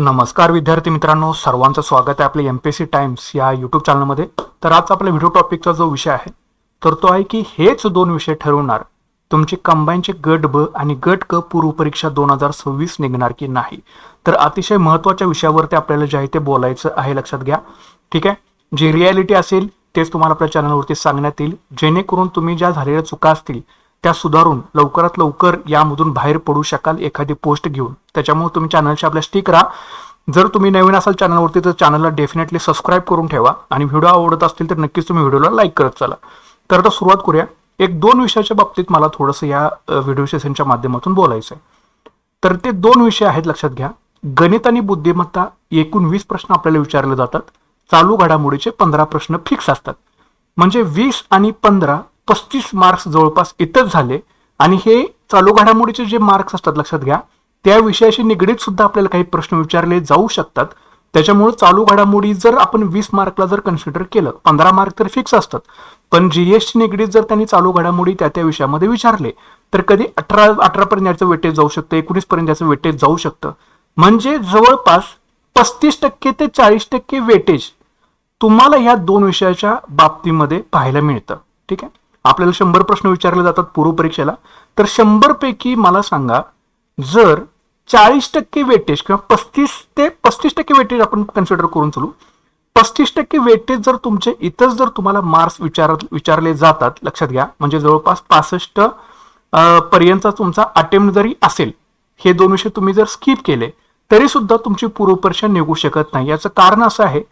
नमस्कार विद्यार्थी मित्रांनो सर्वांचं स्वागत आहे आपल्या एम पी सी टाइम्स या यूट्यूब चॅनलमध्ये तर आज आपल्या व्हिडिओ टॉपिकचा जो विषय आहे तर तो आहे की हेच दोन विषय ठरवणार. तुमचे कंबाईनचे गट ब आणि गट क पूर्व परीक्षा दोन हजार सव्वीस निघणार की नाही? तर अतिशय महत्त्वाच्या विषयावरती आपल्याला जे आहे ते बोलायचं आहे लक्षात घ्या. ठीक आहे? जे रियालिटी असेल तेच तुम्हाला आपल्या चॅनलवरती सांगण्यात येईल. जेणेकरून तुम्ही ज्या झालेल्या चुका असतील त्या सुधारून लवकरात लवकर यामधून बाहेर पडू शकाल एखादी पोस्ट घेऊन. त्याच्यामुळे तुम्ही चॅनलशी आपल्या स्टिक राहा. जर तुम्ही नवीन असाल चॅनलवरती तर चॅनलला डेफिनेटली सबस्क्राईब करून ठेवा. आणि व्हिडिओ आवडत असतील तर नक्कीच तुम्ही व्हिडिओला लाईक करत चला. तर आता सुरुवात करूया. एक दोन विषयाच्या बाबतीत मला थोडंसं या व्हिडिओ सेशनच्या माध्यमातून बोलायचं आहे तर ते दोन विषय आहेत लक्षात घ्या. गणित आणि बुद्धिमत्ता एकूण वीस प्रश्न आपल्याला विचारले जातात. चालू घडामोडीचे पंधरा प्रश्न फिक्स असतात. म्हणजे वीस आणि पंधरा पस्तीस मार्क्स जवळपास इथंच झाले. आणि हे चालू घडामोडीचे जे मार्क्स असतात लक्षात घ्या. त्या विषयाशी निगडीत सुद्धा आपल्याला काही प्रश्न विचारले जाऊ शकतात. त्याच्यामुळे चालू घडामोडी जर आपण वीस मार्कला जर कन्सिडर केलं पंधरा मार्क तर फिक्स असतात. पण जीएसटी निगडीत जर त्यांनी चालू घडामोडी त्या त्या विषयामध्ये विचारले तर कधी अठरा अठरा पर्यंत याचं वेटेज जाऊ शकतं एकोणीस पर्यंत याचं वेटेज जाऊ शकतं. म्हणजे जवळपास पस्तीस टक्के ते चाळीस टक्के वेटेज तुम्हाला या दोन विषयाच्या बाबतीमध्ये पाहायला मिळतं. ठीक आहे? आपल्याला शंभर प्रश्न विचारले जातात पूर्व परीक्षेला. तर शंभर पैकी मला सांगा जर चाळीस टक्के वेटेज किंवा पस्तीस ते पस्तीस टक्के वेटेज आपण कन्सिडर करून चालू. पस्तीस टक्के वेटेज जर तुमचे इथंच जर तुम्हाला मार्क्स विचार विचारले जातात लक्षात घ्या. म्हणजे जवळपास पासष्ट पर्यंतचा तुमचा अटेम्प्ट जरी असेल हे दोन विषय तुम्ही जर स्किप केले तरी सुद्धा तुमची पूर्व परीक्षा निघू शकत नाही. याचं कारण असं आहे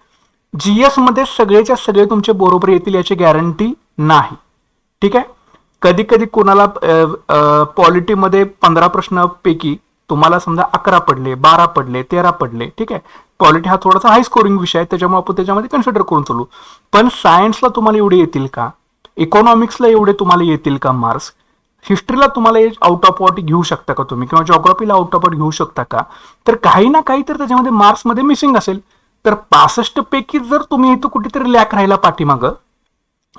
जीएसमध्ये सगळेच्या सगळे तुमचे बरोबर येतील याची गॅरंटी नाही. ठीक आहे? कधी कधी कोणाला पॉलिटीमध्ये पंधरा प्रश्नापैकी तुम्हाला समजा अकरा पडले बारा पडले तेरा पडले ठीक आहे? पॉलिटी हा थोडासा हाय स्कोरिंग विषय आहे त्याच्यामुळे आपण त्याच्यामध्ये कन्सिडर करून चालू. पण सायन्सला तुम्हाला एवढे येतील का? इकॉनॉमिक्सला एवढे तुम्हाला येतील का मार्क्स हिस्ट्रीला तुम्हाला आउट ऑफ वॉट घेऊ शकता का तुम्ही? किंवा जॉग्राफीला आउट ऑफ वॉट घेऊ शकता का? तर काही ना काही तर त्याच्यामध्ये मार्क्समध्ये मिसिंग असेल. तर पासष्ट पैकी जर तुम्ही इथं कुठेतरी लॅक राहिला पाठीमागं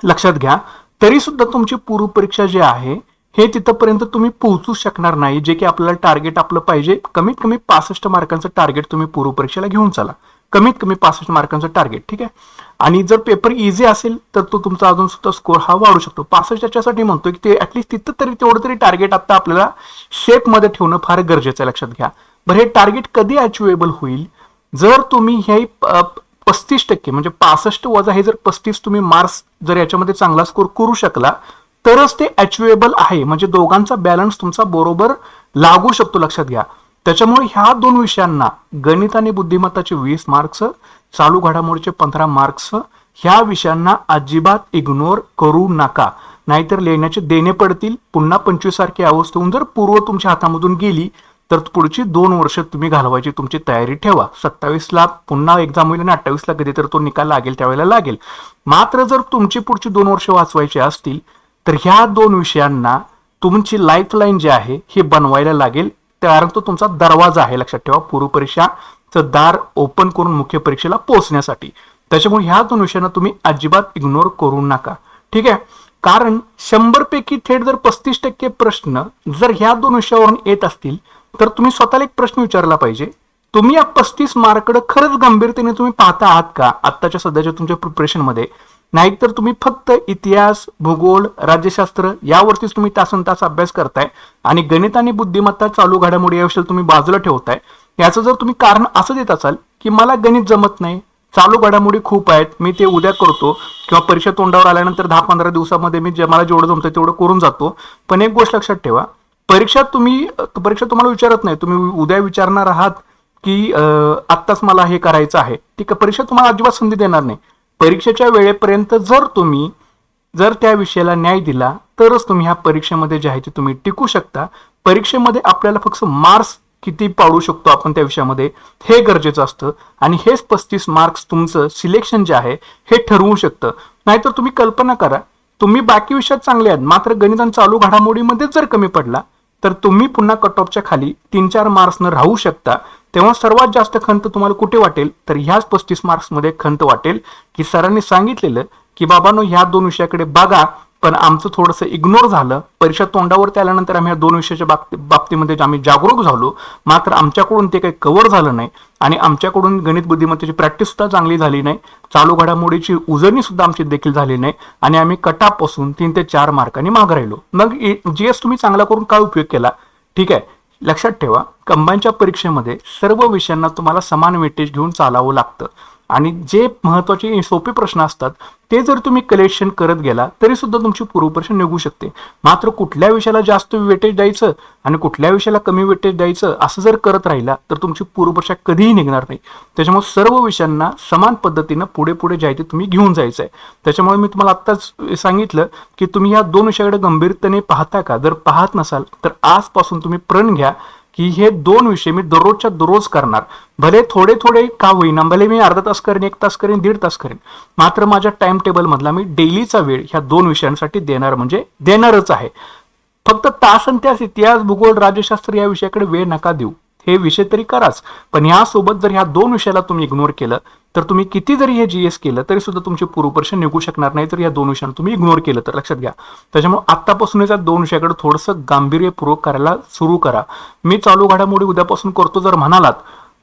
लक्षात घ्या. तरी सुद्धा तुमची पूर्व परीक्षा जी आहे हे तिथपर्यंत तुम्ही पोहोचू शकणार नाही जे की आपल्याला टार्गेट आपलं पाहिजे. कमीत कमी पासष्ट मार्कांचं टार्गेट तुम्ही पूर्व परीक्षेला घेऊन चला. कमीत कमी पासष्ट मार्कांचं टार्गेट ठीक आहे? आणि जर पेपर इझी असेल तर तो तुमचा अजून सुद्धा स्कोर हा वाढू शकतो. पासष्ट याच्यासाठी म्हणतोय की ते ऍटलिस्ट तिथं तरी तेवढं तरी टार्गेट आता आपल्याला शेपमध्ये ठेवणं फार गरजेचं आहे लक्षात घ्या. बरं हे टार्गेट कधी अचिवेबल होईल? जर तुम्ही हे पस्तीस टक्के म्हणजे पासष्ट वजा हे जर पस्तीस तुम्ही मार्क्स जर याच्यामध्ये चांगला स्कोर करू शकला तरच ते अचिवेबल आहे. म्हणजे दोघांचा बॅलन्स तुमचा बरोबर लागू शकतो लक्षात घ्या. त्याच्यामुळे ह्या दोन विषयांना गणित आणि बुद्धिमत्ताचे वीस मार्क्स चालू घडामोडीचे पंधरा मार्क्स ह्या विषयांना अजिबात इग्नोर करू नका. नाहीतर लिहिण्याचे देणे पडतील पुन्हा पंचवीस सारखी अवस्थेहून जर पूर्व तुमच्या हातामधून गेली तर पुढची दोन वर्ष तुम्ही घालवायची तुमची तयारी ठेवा. सत्तावीसला पुन्हा एक्झाम होईल आणि अठ्ठावीसला कधी तर तो निकाल लागेल त्यावेळेला लागेल. मात्र जर तुमची पुढची दोन वर्ष वाचवायची असतील तर ह्या दोन विषयांना तुमची लाईफलाईन जी आहे हे बनवायला लागेल. कारण तो तुमचा दरवाजा आहे लक्षात ठेवा. पूर्वपरीक्षाचं दार ओपन करून मुख्य परीक्षेला पोहोचण्यासाठी. त्याच्यामुळे ह्या दोन विषयांना तुम्ही अजिबात इग्नोर करू नका. ठीक आहे? कारण शंभर पैकी थेट जर पस्तीस टक्के प्रश्न जर ह्या दोन विषयावरून येत असतील तर तुम्ही स्वतःला एक प्रश्न विचारला पाहिजे. तुम्ही या पस्तीस मार्कडे खरंच गंभीरतेने तुम्ही पाहता आहात का? आत्ताच्या सध्याच्या तुमच्या प्रिपरेशनमध्ये नाहीतर तुम्ही फक्त इतिहास भूगोल राज्यशास्त्र यावरतीच तुम्ही तासन तास अभ्यास करताय आणि गणित आणि बुद्धिमत्ता चालू घडामोडी याविषयी तुम्ही बाजूला ठेवताय. याचं जर तुम्ही कारण असं देत असाल की मला गणित जमत नाही चालू घडामोडी खूप आहेत मी ते उद्या करतो किंवा परीक्षा तोंडावर आल्यानंतर दहा पंधरा दिवसामध्ये मी जे मला जेवढं जमतं तेवढं करून जातो. पण एक गोष्ट लक्षात ठेवा परीक्षा तुम्ही परीक्षा तुम्हाला विचारत नाही. तुम्ही उद्या विचारणार आहात की आत्ताच मला हे करायचं आहे. ठीक आहे परीक्षा तुम्हाला अजिबात संधी देणार नाही. परीक्षेच्या वेळेपर्यंत जर तुम्ही जर त्या विषयाला न्याय दिला तरच तुम्ही ह्या परीक्षेमध्ये जे आहे ते तुम्ही टिकू शकता. परीक्षेमध्ये आपल्याला फक्त मार्क्स किती पाडू शकतो आपण त्या विषयामध्ये हे गरजेचं असतं. आणि हेच पस्तीस मार्क्स तुमचं सिलेक्शन जे आहे हे ठरवू शकतं. नाहीतर तुम्ही कल्पना करा तुम्ही बाकी विषयात चांगले आहात. मात्र गणितान चालू घडामोडीमध्ये जर कमी पडला तर तुम्ही पुन्हा कट ऑफच्या खाली तीन चार मार्क्सनं राहू शकता तेव्हा सर्वात जास्त खंत तुम्हाला कुठे वाटेल? तर ह्याच पस्तीस मार्क्समध्ये खंत वाटेल. की सरांनी सांगितलेलं की बाबांनो ह्या दोन विषयाकडे बघा पण आमचं थोडंसं इग्नोर झालं. परीक्षा तोंडावरती आल्यानंतर आम्ही या दोन विषयाच्या बाबती बाबतीमध्ये आम्ही जागरूक झालो मात्र आमच्याकडून ते काही कव्हर झालं नाही आणि आमच्याकडून गणित बुद्धिमत्तेची प्रॅक्टिस सुद्धा चांगली झाली नाही. चालू घडामोडीची उजळणी सुद्धा आमची देखील झाली नाही आणि आम्ही कटापासून तीन ते चार मार्कांनी माग राहिलो. मग जीएस तुम्ही चांगला करून काय उपयोग केला? ठीक आहे. लक्षात ठेवा कंबाईनच्या परीक्षेमध्ये सर्व विषयांना तुम्हाला समान वेटेज घेऊन चालावं लागतं. आणि जे महत्त्वाचे सोपे प्रश्न असतात ते जर तुम्ही कलेक्शन करत गेला तरी सुद्धा तुमची पूर्वपरीक्षा निघू शकते. मात्र कुठल्या विषयाला जास्त वेटेज द्यायचं आणि कुठल्या विषयाला कमी वेटेज द्यायचं असं जर करत राहिला तर तुमची पूर्वपरीक्षा कधीही निघणार नाही. त्याच्यामुळे सर्व विषयांना समान पद्धतीनं पुढे पुढे जायचे तुम्ही घेऊन जायचं आहे त्याच्यामुळे मी तुम्हाला आत्ताच सांगितलं की तुम्ही या दोन विषयाकडे गंभीरतेने पाहता का? जर पाहत नसाल तर आजपासून तुम्ही प्रण घ्या. की हे दोन विषय मी दररोजच्या दररोज करणार. भले थोडे थोडे का होईना भले मी अर्धा तास करेन एक तास करेन दीड तास करेन मात्र माझ्या टाइम टेबल मधला मी डेलीचा वेळ ह्या दोन विषयांसाठी देणार म्हणजे देणारच आहे. फक्त तासन त्यास इतिहास भूगोल राज्यशास्त्र या विषयाकडे वेळ नका देऊ. हे विषय तरी कराच पण यासोबत जर ह्या दोन विषयाला तुम्ही इग्नोर केलं तर तुम्ही किती जरी हे जीएस केलं तरी सुद्धा तुमचे पूर्वपरीक्षा निघू शकणार नाही. तर या दोन विषयांना तुम्ही इग्नोर केलं तर लक्षात घ्या. त्याच्यामुळे आत्तापासूनच या दोन विषयाकडे थोडंसं गांभीर्यपूर्वक करायला सुरू करा. मी चालू घडामोडी उद्यापासून करतो जर म्हणालात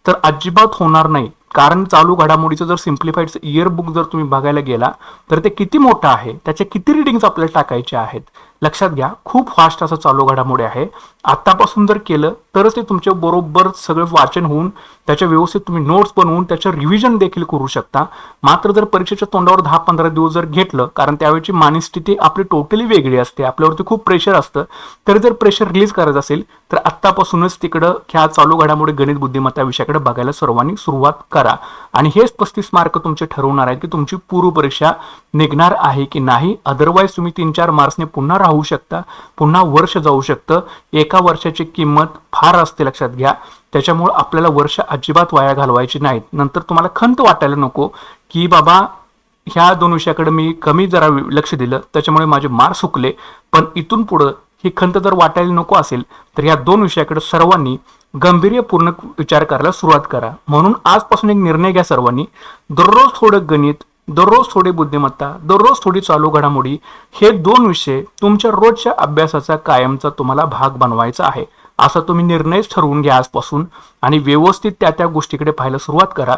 तर अजिबात होणार नाही. कारण चालू घडामोडीचं जर सिम्प्लिफाईड इयरबुक जर तुम्ही बघायला गेला तर ते किती मोठं आहे? त्याचे किती रिडिंग्स आपल्याला टाकायचे आहेत? लक्षात घ्या खूप फास्ट असं चालू घडामोडी आहे. आतापासून जर केलं तरच ते तुमच्या बरोबर सगळं वाचन होऊन त्याच्या व्यवस्थित तुम्ही नोट्स बनवून त्याचं रिव्हिजन देखील करू शकता. मात्र जर परीक्षेच्या तोंडावर दहा पंधरा दिवस जर घेतलं कारण त्यावेळची मानस्थिती आपली टोटली वेगळी असते आपल्यावरती खूप प्रेशर असतं तर जर प्रेशर रिलीज करायचं असेल तर आत्तापासूनच तिकडं ह्या चालू घडामोडी गणित बुद्धिमत्ता विषयाकडे बघायला सर्वांनी सुरुवात करा. आणि हेच पस्तीस मार्क तुमचे ठरवणार आहेत की तुमची पूर्व परीक्षा निघणार आहे की नाही. अदरवाईज तुम्ही तीन चार मार्क्सने पुन्हा राहू शकता पुन्हा वर्ष जाऊ शकतं. एका वर्षाची किंमत फार असते लक्षात घ्या. त्याच्यामुळे आपल्याला वर्ष अजिबात वाया घालवायची नाहीत. नंतर तुम्हाला खंत वाटायला नको की बाबा ह्या दोन विषयाकडे मी कमी जरा लक्ष दिलं. त्याच्यामुळे माझे मार्क्स सुकले. पण इथून पुढं ही खंत जर वाटायला नको असेल तर या दोन विषयाकडे सर्वांनी गंभीर्यपूर्ण विचार करायला सुरुवात करा. म्हणून आजपासून एक निर्णय घ्या सर्वांनी. दररोज थोडं गणित दररोज थोडी बुद्धिमत्ता दररोज थोडी चालू घडामोडी हे दोन विषय तुमच्या रोजच्या अभ्यासाचा कायमचा तुम्हाला भाग बनवायचा आहे. असा तुम्ही निर्णयच ठरवून घ्या आजपासून आणि व्यवस्थित त्या त्या गोष्टीकडे पाहायला सुरुवात करा.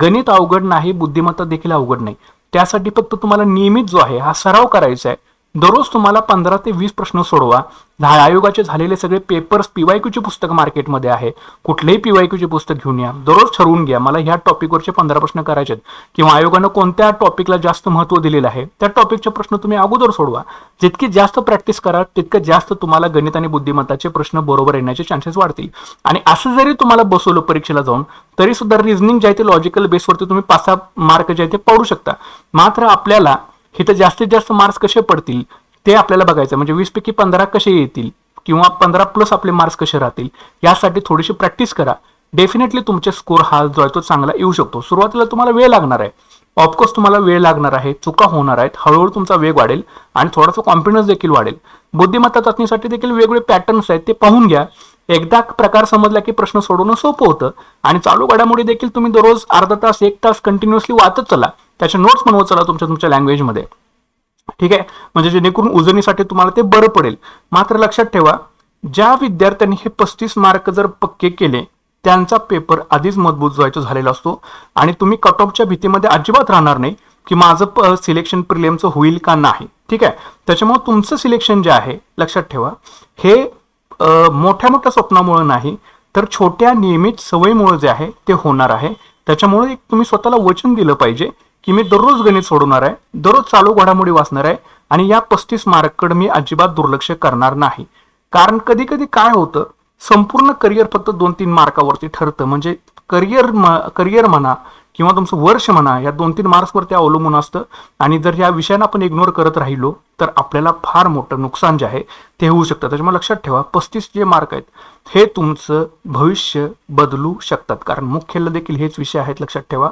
गणित अवघड नाही बुद्धिमत्ता देखील अवघड नाही. त्यासाठी फक्त तुम्हाला नियमित जो आहे हा सराव करायचा आहे. दररोज तुम्हाला पंधरा ते वीस प्रश्न सोडवा. आयोगाचे झालेले सगळे पेपर्स पीवायक्यूचे पुस्तक मार्केटमध्ये आहे. कुठलेही पीवायक्यूचे पुस्तक घेऊन या. दररोज ठरवून घ्या. मला ह्या टॉपिकवरचे पंधरा प्रश्न करायचे आहेत किंवा आयोगानं कोणत्या टॉपिकला जास्त महत्त्व दिलेलं आहे त्या टॉपिकचे प्रश्न तुम्ही अगोदर सोडवा. जितकी जास्त प्रॅक्टिस करा तितकं जास्त तुम्हाला गणित आणि बुद्धिमत्ताचे प्रश्न बरोबर येण्याचे चान्सेस वाढतील. आणि असं जरी तुम्हाला बसवलं परीक्षेला जाऊन तरी सुद्धा रिझनिंग जे आहे ते लॉजिकल बेसवरती तुम्ही पाच सहा मार्क जे आहे ते पडू शकता. मात्र आपल्याला इथं जास्तीत जास्त मार्क्स कसे पडतील ते आपल्याला बघायचं म्हणजे वीस पैकी पंधरा कसे येतील किंवा पंधरा प्लस आपले मार्क्स कसे राहतील यासाठी थोडीशी प्रॅक्टिस करा. डेफिनेटली तुमचे स्कोर हा जो आहे तो चांगला येऊ शकतो. सुरुवातीला तुम्हाला वेळ लागणार आहे. ऑफकोर्स तुम्हाला वेळ लागणार आहे चुका होणार आहेत हळूहळू तुमचा वेग वाढेल आणि थोडासा कॉन्फिडन्स देखील वाढेल. बुद्धिमत्ता चाचणीसाठी देखील वेगवेगळे पॅटर्न्स आहेत ते पाहून घ्या. एकदा प्रकार समजला की प्रश्न सोडवणं सोपं होतं. आणि चालू घडामोडी देखील तुम्ही दररोज अर्धा तास एक तास कंटिन्युअसली वाचत चला. त्याचे नोट्स बनवत चला तुमच्या तुमच्या लँग्वेजमध्ये ठीक आहे? म्हणजे जेणेकरून उजनीसाठी तुम्हाला ते बरं पडेल. मात्र लक्षात ठेवा ज्या विद्यार्थ्यांनी हे पस्तीस मार्क जर पक्के केले त्यांचा पेपर आधीच मजबूत जायचा झालेला असतो. आणि तुम्ही कट ऑफच्या भीतीमध्ये अजिबात राहणार नाही की माझं सिलेक्शन प्रिलियमचं होईल का नाही. ठीक आहे? त्याच्यामुळे तुमचं सिलेक्शन जे आहे लक्षात ठेवा हे मोठ्या मोठ्या स्वप्नामुळे नाही तर छोट्या नियमित सवयीमुळे जे आहे ते होणार आहे. त्याच्यामुळे तुम्ही स्वतःला वचन दिलं पाहिजे की मी दररोज गणित सोडवणार आहे दररोज चालू घडामोडी वाचणार आहे आणि या पस्तीस मार्ककडे मी अजिबात दुर्लक्ष करणार नाही. कारण कधी कधी काय होतं संपूर्ण करिअर फक्त दोन तीन मार्कावरती ठरतं. म्हणजे करिअर करिअर म्हणा किंवा तुमचं वर्ष म्हणा या दोन तीन मार्क्सवरती अवलंबून असतं. आणि जर या विषयांना आपण इग्नोर करत राहिलो तर आपल्याला फार मोठं नुकसान जे आहे ते होऊ शकतं. त्याच्यामुळे लक्षात ठेवा पस्तीस जे मार्क आहेत हे तुमचं भविष्य बदलू शकतात. कारण मुख्यला देखील हेच विषय आहेत लक्षात ठेवा.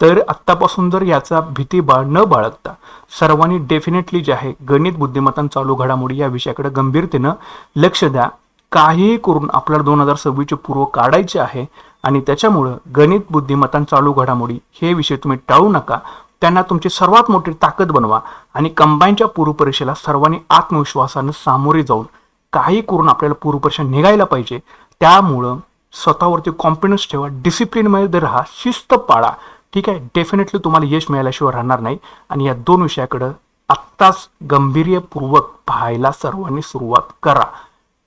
तर आत्तापासून जर याचा भीती बाळ न बाळगता सर्वांनी डेफिनेटली जे आहे गणित बुद्धिमत्ता चालू घडामोडी या विषयाकडे गंभीरतेनं लक्ष द्या. काहीही करून आपल्याला दोन हजार सव्वीसचे पूर्व काढायचे आहे आणि त्याच्यामुळं गणित बुद्धिमत्ता चालू घडामोडी हे विषय तुम्ही टाळू नका. त्यांना तुमची सर्वात मोठी ताकद बनवा आणि कंबाईनच्या पूर्वपरीक्षेला सर्वांनी आत्मविश्वासानं सामोरे जाऊन काही करून आपल्याला पूर्वपरीक्षा निघायला पाहिजे. त्यामुळं स्वतःवरती कॉन्फिडन्स ठेवा डिसिप्लिनमध्ये राहा शिस्त पाळा. ठीक आहे? डेफिनेटली तुम्हाला यश मिळाल्याशिवाय राहणार नाही. आणि या दोन विषयाकडं आत्ताच गंभीर्यपूर्वक पाहायला सर्वांनी सुरुवात करा.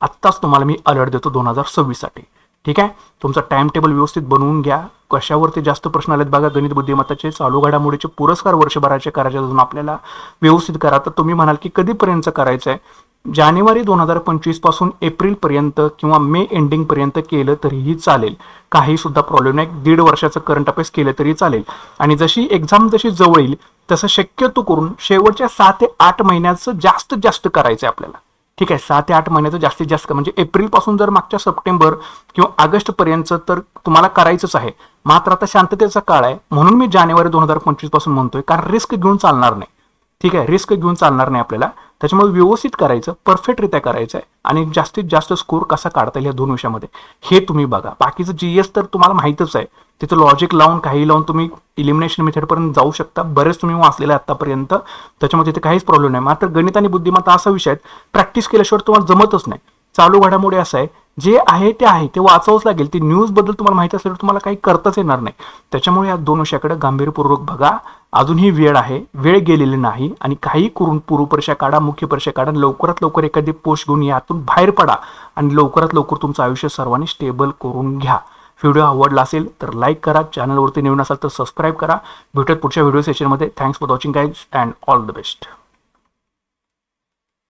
आत्ताच तुम्हाला मी अलर्ट देतो दोन हजार सव्वीससाठी. ठीक आहे? तुमचा टाइम टेबल व्यवस्थित बनवून घ्या. कशावरती जास्त प्रश्न आलेत बघा गणित बुद्धिमत्ताचे चालू घडामोडीचे पुरस्कार वर्षभराचे करायचे अजून आपल्याला व्यवस्थित करा. तर तुम्ही म्हणाल की कधीपर्यंत करायचं आहे जानेवारी दोन हजार पंचवीसपासून एप्रिलपर्यंत किंवा मे एंडिंग पर्यंत केलं तरीही चालेल. काही सुद्धा प्रॉब्लेम नाही. दीड वर्षाचं करंट अफेअर्स केलं तरी चालेल. आणि जशी एक्झाम जशी जवळ येईल तसं शक्यतो करून शेवटच्या सहा ते आठ महिन्याचं जास्तीत जास्त करायचं आहे आपल्याला. ठीक आहे सहा ते आठ महिन्याचं जास्तीत जास्त म्हणजे एप्रिलपासून जर मागच्या सप्टेंबर किंवा ऑगस्टपर्यंत तर तुम्हाला करायचंच आहे. मात्र आता शांततेचा काळ आहे. म्हणून मी जानेवारी दोन हजार पंचवीसपासून म्हणतोय कारण रिस्क घेऊन चालणार नाही. ठीक आहे रिस्क घेऊन चालणार नाही आपल्याला. त्याच्यामुळे व्यवस्थित करायचं परफेक्टरित्या करायचं आहे आणि जास्तीत जास्त स्कोर कसा काढता येईल या दोन विषयामध्ये हे तुम्ही बघा. बाकीचं जी एस तर तुम्हाला माहीतच आहे. तिथं लॉजिक लावून काही लावून तुम्ही इलिमिनेशन मेथडपर्यंत जाऊ शकता. बरेच तुम्ही वाचलेले आतापर्यंत. त्याच्यामध्ये तिथे काहीच प्रॉब्लेम नाही. मात्र गणित आणि बुद्धिमत्ता असा विषय आहेत प्रॅक्टिस केल्याशिवाय तुम्हाला जमतच नाही. चालू घडामोडी असं आहे जे आहे ते आहे ते वाचावंच लागेल. ती न्यूजबद्दल तुम्हाला माहिती असेल तर तुम्हाला काही करताच येणार नाही. त्याच्यामुळे या दोन विषयाकडे गांभीर्यपूर्वक बघा. अजूनही वेळ आहे. वेळ गेलेली नाही आणि काही करून पूर्वपरीक्षा काढा मुख्य परीक्षा काढा. लवकरात लवकर एखादी पोस्ट घेऊन यातून बाहेर पडा आणि लवकरात लवकर तुमचं आयुष्य सर्वांनी स्टेबल करून घ्या. व्हिडिओ आवडला असेल तर लाईक करा चॅनलवरती नवीन असाल तर सबस्क्राईब करा. भेटत पुढच्या व्हिडिओ सेशनमध्ये thanks for watching guys and all the best